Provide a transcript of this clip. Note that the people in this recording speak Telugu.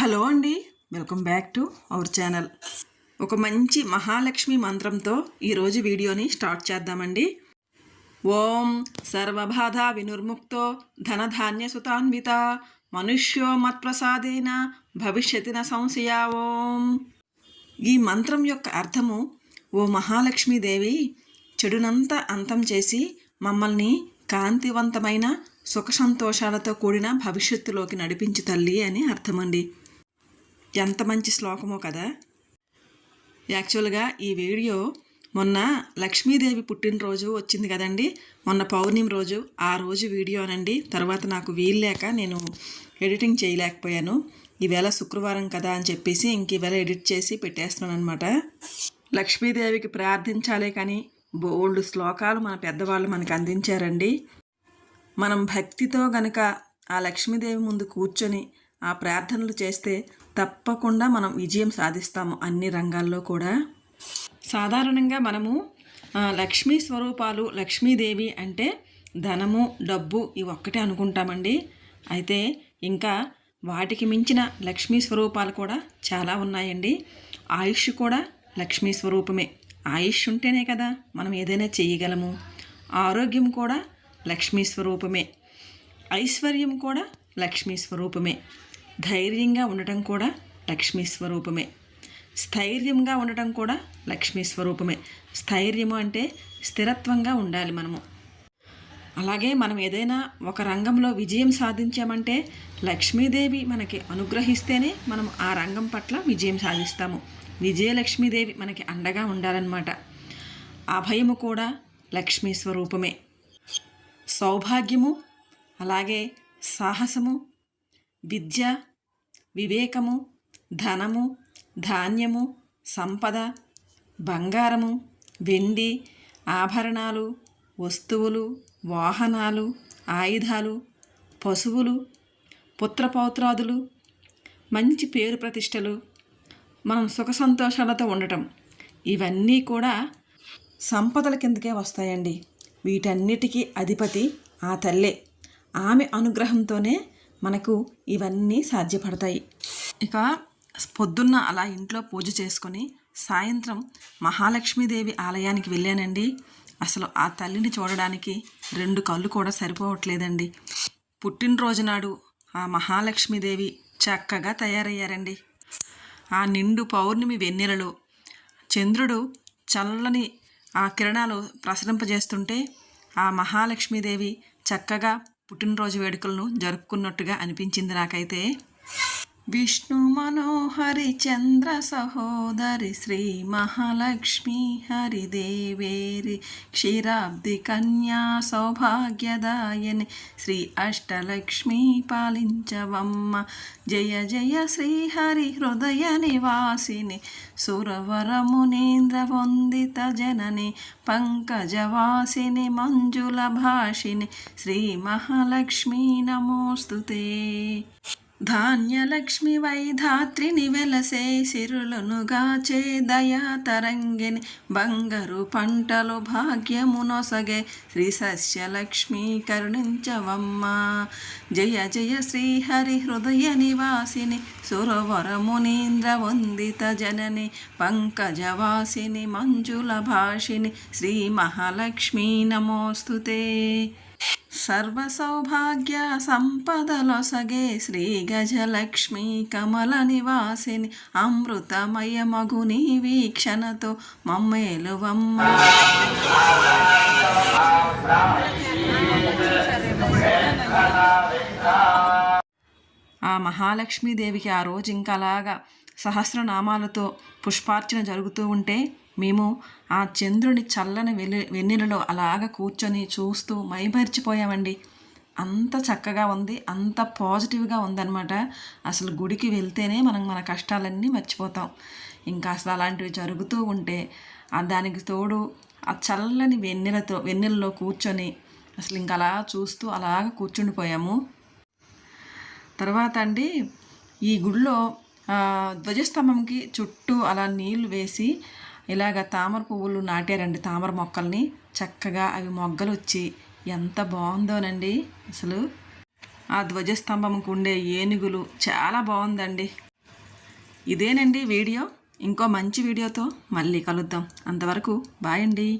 హలో అండి welcome back to our channel. ఒక మంచి మహాలక్ష్మి మంత్రంతో ఈరోజు వీడియోని స్టార్ట్ చేద్దామండి. ఓం సర్వబాధ వినుర్ముక్తో ధనధాన్య సుతాన్విత మనుష్యో మత్ప్రసాదేన భవిష్యతిన సంశయా ఓం. ఈ మంత్రం యొక్క అర్థము ఓ మహాలక్ష్మీదేవి చెడునంతా అంతం చేసి మమ్మల్ని కాంతివంతమైన సుఖ సంతోషాలతో కూడిన భవిష్యత్తులోకి నడిపించు తల్లి అని అర్థమండి. ఎంత మంచి శ్లోకమో కదా. యాక్చువల్గా ఈ వీడియో మొన్న లక్ష్మీదేవి పుట్టినరోజు వచ్చింది కదండి. మొన్న పౌర్ణమి రోజు. ఆ రోజు వీడియోనండి తర్వాత నాకు వీల్లేక నేను ఎడిటింగ్ చేయలేకపోయాను. ఈవేళ శుక్రవారం కదా అని చెప్పేసి ఇంక ఈవేళ ఎడిట్ చేసి పెట్టేస్తున్నాను అనమాట లక్ష్మీదేవికి ప్రార్థించాలే కానీ బోల్డ్ శ్లోకాలు మన పెద్దవాళ్ళు మనకు అందించారండి. మనం భక్తితో గనక ఆ లక్ష్మీదేవి ముందు కూర్చొని ఆ ప్రార్థనలు చేస్తే తప్పకుండా మనం విజయం సాధిస్తాము అన్ని రంగాల్లో కూడా. సాధారణంగా మనము లక్ష్మీ స్వరూపాలు లక్ష్మీదేవి అంటే ధనము డబ్బు ఇవి ఒక్కటే అనుకుంటామండి. అయితే ఇంకా వాటికి మించిన లక్ష్మీ స్వరూపాలు కూడా చాలా ఉన్నాయండి. ఆయుష్ కూడా లక్ష్మీ స్వరూపమే. ఆయుష్ ఉంటేనే కదా మనం ఏదైనా చేయగలము. ఆరోగ్యం కూడా లక్ష్మీ స్వరూపమే. ఐశ్వర్యం కూడా లక్ష్మీ స్వరూపమే. ధైర్యంగా ఉండటం కూడా లక్ష్మీ స్వరూపమే. స్థైర్యంగా ఉండటం కూడా లక్ష్మీ స్వరూపమే. స్థైర్యము అంటే స్థిరత్వంగా ఉండాలి మనము. అలాగే మనం ఏదైనా ఒక రంగంలో విజయం సాధించామంటే లక్ష్మీదేవి మనకి అనుగ్రహిస్తేనే మనం ఆ రంగం పట్ల విజయం సాధిస్తాము. విజయలక్ష్మీదేవి మనకి అండగా ఉండాలన్నమాట. అభయము కూడా లక్ష్మీ స్వరూపమే. సౌభాగ్యము అలాగే సాహసము విద్య వివేకము ధనము ధాన్యము సంపద బంగారము వెండి ఆభరణాలు వస్తువులు వాహనాలు ఆయుధాలు పశువులు పుత్రపౌత్రాదులు మంచి పేరు ప్రతిష్టలు మనం సుఖ సంతోషాలతో ఉండటం. ఇవన్నీ కూడా సంపదల కిందకే వస్తాయండి. వీటన్నిటికీ అధిపతి ఆ తల్లే. ఆమె అనుగ్రహంతోనే మనకు ఇవన్నీ సాధ్యపడతాయి. ఇక పొద్దున్న అలా ఇంట్లో పూజ చేసుకొని సాయంత్రం మహాలక్ష్మీదేవి ఆలయానికి వెళ్ళానండి. అసలు ఆ తల్లిని చూడడానికి రెండు కళ్ళు కూడా సరిపోవట్లేదండి. పుట్టినరోజు నాడు ఆ మహాలక్ష్మీదేవి చక్కగా తయారయ్యారండి. ఆ నిండు పౌర్ణమి వెన్నెలలో చంద్రుడు చల్లని ఆ కిరణాలు ప్రసరింపజేస్తుంటే ఆ మహాలక్ష్మీదేవి చక్కగా పుట్టినరోజు వేడుకలను జరుపుకున్నట్టుగా అనిపించింది నాకైతే. విష్ణు మనోహరి చంద్ర సహోదరి శ్రీ మహాలక్ష్మి హరిదేవేరి క్షీరాబ్ది కన్యా సౌభాగ్యదాయని శ్రీ అష్టలక్ష్మి పాలించవమ్మ జయ జయ శ్రీ హరి హృదయ నివాసిని సురవరమునేంద్ర వందిత జనని పంకజవాసిని మంజుల భాషిని శ్రీ మహాలక్ష్మీ నమోస్తుతే. ధాన్యలక్ష్మి వైధాత్రిని వెలసే సిరులనుగాచే దయా తరంగిని బంగారు పంటలు భాగ్యమునొసగే శ్రీ సస్యలక్ష్మి కరుణించవమ్మ. జయ జయ శ్రీహరి హృదయ నివాసిని సురవరమునీంద్ర వందిత జనని పంకజవాసిని మంజుల భాషిని శ్రీ మహాలక్ష్మీ నమోస్తుతే. సర్వ సౌభాగ్య సంపదలొసగే శ్రీ గజలక్ష్మి కమల నివాసిని అమృతమయ మగుని వీక్షణతో మమ్మేలువమ్మ. ఆ మహాలక్ష్మీదేవికి ఆ రోజు ఇంకా అలాగా సహస్రనామాలతో పుష్పార్చన జరుగుతూ ఉంటే మేము ఆ చంద్రుని చల్లని వెలి వెన్నెలలో అలాగ కూర్చొని చూస్తూ మైమరిచిపోయామండి. అంత చక్కగా ఉంది అంత పాజిటివ్గా ఉందన్నమాట. అసలు గుడికి వెళ్తేనే మనం మన కష్టాలన్నీ మర్చిపోతాం. ఇంకా అసలు అలాంటివి జరుగుతూ ఉంటే దానికి తోడు ఆ చల్లని వెన్నెలతో వెన్నెలలో కూర్చొని అసలు ఇంకా అలా చూస్తూ అలాగ కూర్చుండిపోయాము. తర్వాత అండి ఈ గుడిలో ధ్వజస్తంభంకి చుట్టూ అలా నీళ్ళు వేసి ఇలాగ తామర పువ్వులు నాటారండి తామర మొక్కల్ని. చక్కగా అవి మొగ్గలు వచ్చి ఎంత బాగుందోనండి అసలు. ఆ ధ్వజస్తంభంకు ఉండే ఏనుగులు చాలా బాగుందండి. ఇదేనండి వీడియో. ఇంకో మంచి వీడియోతో మళ్ళీ కలుద్దాం. అంతవరకు బాయ్ అండి.